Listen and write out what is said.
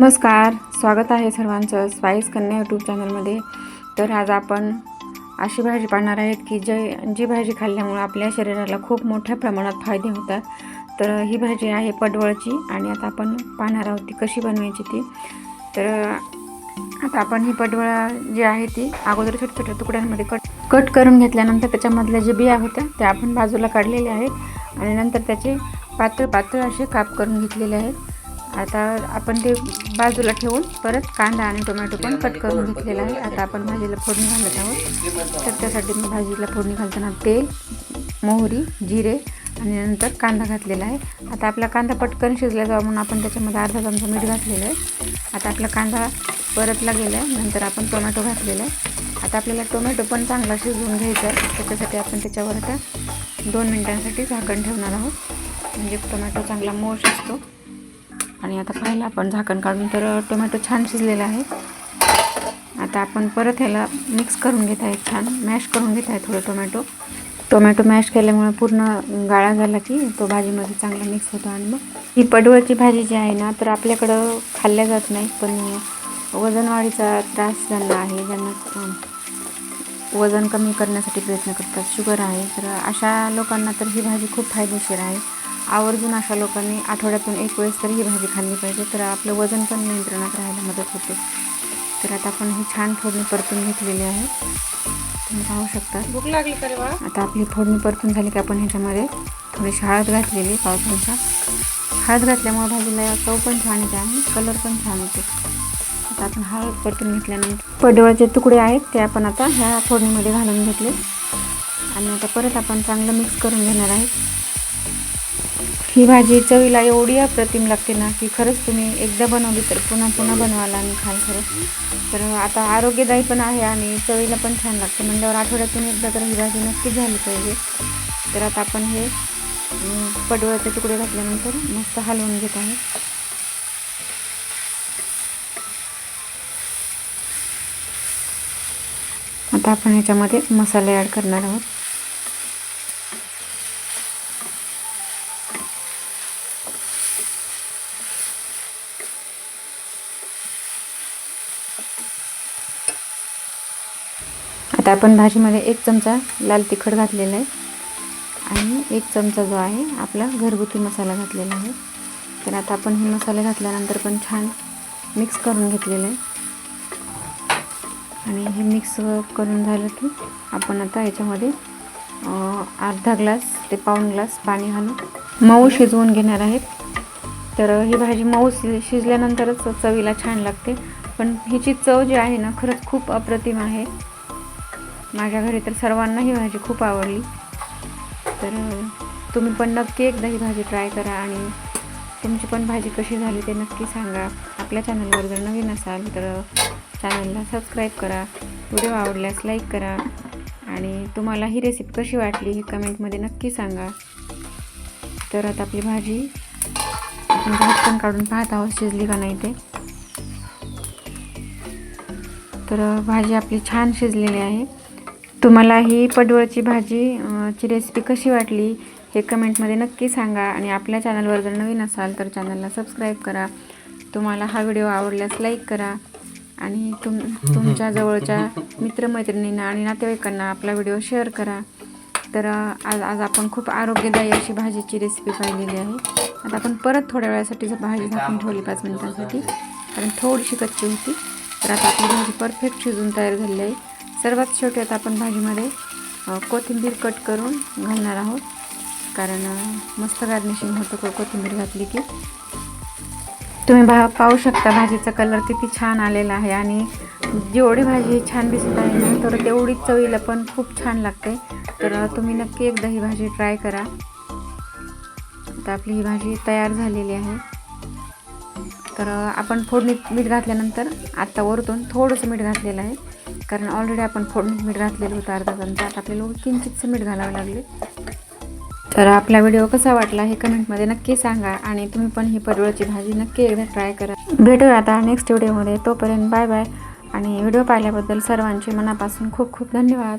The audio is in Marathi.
नमस्कार स्वागत आहे सर्वांचं स्पाईस कन्या यूट्यूब चॅनलमध्ये तर आज आपण अशी भाजी पाहणार आहेत की जे जी भाजी खाल्ल्यामुळे आपल्या शरीराला खूप मोठ्या प्रमाणात फायदे होतात. तर ही भाजी आहे पडवळची आणि आता आपण पाहणार आहोत ती कशी बनवायची ती. तर आता आपण ही पडवळ जी आहे ती अगोदर छोट्या छोट्या तुकड्यांमध्ये कट कट करून घेतल्यानंतर त्याच्यामधल्या जे बिया होत्या त्या आपण बाजूला काढलेल्या आहेत. आणि नंतर त्याचे पातळ पातळ असे काप करून घेतलेले आहेत. आता आपण ते बाजूला ठेवून परत कांदा आणि टोमॅटो पण कट करून घेतलेला आहे. आता आपण भाजीला फोडणी घालत आहोत. तर त्यासाठी मी भाजीला फोडणी घालताना तेल मोहरी जिरे आणि नंतर कांदा घातलेला आहे. आता आपला कांदा पटकन शिजला जावा म्हणून आपण त्याच्यामध्ये अर्धा चमचा मीठ घातलेलं आहे. आता आपला कांदा परतला गेला आहे नंतर आपण टोमॅटो घातलेला आहे. आता आपल्याला टोमॅटो पण चांगला शिजवून घ्यायचा आहे. त्याच्यासाठी आपण त्याच्यावर आता दोन मिनटांसाठी झाकण ठेवणार आहोत. म्हणजे टोमॅटो चांगला मऊ शिजतो. आणि आता पाहिलं आपण झाकण काढून तर टोमॅटो छान शिजलेला आहे. आता आपण परत ह्याला मिक्स करून घेत आहे छान मॅश करून घेत आहे थोडं टोमॅटो टोमॅटो मॅश केल्यामुळे पूर्ण गाळा झाला की तो भाजीमध्ये चांगला मिक्स होतो आणि मग ही पडवळची भाजी जी आहे ना तर आपल्याकडं खाल्ल्या जात नाही पण वजनवाढीचा त्रास ज्यांना आहे ज्यांना वजन कमी करण्यासाठी प्रयत्न करतात शुगर आहे तर अशा लोकांना तर ही भाजी खूप फायदेशीर आहे. आवर्जून अशा लोकांनी आठवड्यातून एक वेळेस तरी ही भाजी खाल्ली पाहिजे. तर आपलं वजन पण नियंत्रणात राहायला मदत होते. तर आता आपण ही छान फोडणी परतून घेतलेली आहे. तुम्ही पाहू शकता. भूक लागली आता आपली फोडणी परतून झाली की आपण ह्याच्यामध्ये थोडीशी हळद घातलेली पाव चमचा हळद घातल्यामुळे भाजीला चव पण छान येते आणि कलर पण छान येते. आता आपण हळद परतून घेतल्यानंतर पडवळचे तुकडे आहेत ते आपण आता ह्या फोडणीमध्ये घालून घेतले. आणि आता परत आपण चांगलं मिक्स करून घेणार आहे. ही भाजी चवीला एवढी अप्रतिम लागते ना की खरंच तुम्ही एकदा बनवली तर पुन्हा पुन्हा बनवायला आणि खाल खरं तर आता आरोग्यदायी पण आहे आणि चवीला पण छान लागते. म्हणल्यावर आठवड्यातून एकदा तर ही भाजी नक्की झाली पाहिजे. तर आता आपण हे अं, पडवळाचे तुकडे घातल्यानंतर मस्त हलवून घेत आहे. आता आपण ह्याच्यामध्ये मसाले ॲड करणार आहोत. आता आपण भाजीमध्ये एक चमचा लाल तिखट घातलेला आहे. आणि एक चमचा जो आहे आपला घरगुती मसाला घातलेला आहे. तर आता आपण हे मसाले घातल्यानंतर पण छान मिक्स करून घेतलेलं आहे. आणि हे मिक्स करून झालं की आपण आता याच्यामध्ये अर्धा ग्लास ते पाऊण ग्लास पाणी घालून मऊ शिजवून घेणार आहेत तर ही भाजी मऊ शि शिजल्यानंतरच चवीला छान लागते. पण हिची चव जी आहे ना खरंच खूप अप्रतिम आहे. माझ्या घरी तर सर्वांना ही भाजी खूप आवडली. तर तुम्ही पण नक्की एकदा ही भाजी ट्राय करा आणि तुमची पण भाजी कशी झाली ते नक्की सांगा. आपल्या चॅनलवर जर नवीन असाल तर चॅनलला सबस्क्राईब करा. व्हिडिओ आवडल्यास लाईक करा आणि तुम्हाला ही रेसिपी कशी वाटली ही कमेंटमध्ये नक्की सांगा. तर आता आपली भाजी आपण पण काढून पाहत आहोत शिजली का नाही ते. तर भाजी आपली छान शिजलेली आहे. तुम्हाला ही पडवळची भाजी ची रेसिपी कशी वाटली हे कमेंटमध्ये नक्की सांगा आणि आपल्या चॅनलवर जर नवीन असाल तर चॅनलला सबस्क्राईब करा. तुम्हाला हा व्हिडिओ आवडल्यास लाईक करा आणि तुम तुमच्या जवळच्या मित्रमैत्रिणींना आणि नातेवाईकांना आपला व्हिडिओ शेअर करा. तर आज आज आपण खूप आरोग्यदायी अशी भाजीची रेसिपी पाहिलेली आहे. आता आपण परत थोड्या वेळासाठी जर भाजी झाकून ठेवली पाच मिनिटांसाठी कारण थोडीशी कच्ची होती. तर आता आपली भाजी परफेक्ट शिजून तयार झालेली आहे. सर्वात शेवटी आता आपण भाजीमध्ये कोथिंबीर कट करून घालणार आहोत. कारण मस्त गार्निशिंग होतं को- कोथिंबीर घातली की. तुम्ही भा पाहू शकता भाजीचा कलर किती छान आलेला आहे आणि जेवढी भाजी छान दिसत आहे ना तर तेवढी चवीला पण खूप छान लागते. तर तुम्ही नक्की एकदा ही भाजी ट्राय करा. आता आपली ही भाजी तयार झालेली आहे. तर आपण फोडणीत मीठ घातल्यानंतर आत्ता वरतून थोडंसं मीठ घातलेलं आहे. कारण ऑलरेडी आपण फोडणीत मीठ घातलेलं होतं अर्धा चमचा आता आपल्याला किंचितचं मीठ घालावं लागले. तर आपला व्हिडिओ कसा वाटला हे कमेंटमध्ये नक्की सांगा आणि तुम्ही पण ही पडवळची भाजी नक्की एकदा ट्राय करा. भेटूया आता नेक्स्ट व्हिडिओमध्ये तोपर्यंत बाय बाय आणि व्हिडिओ पाहिल्याबद्दल सर्वांचे मनापासून खूप खूप धन्यवाद.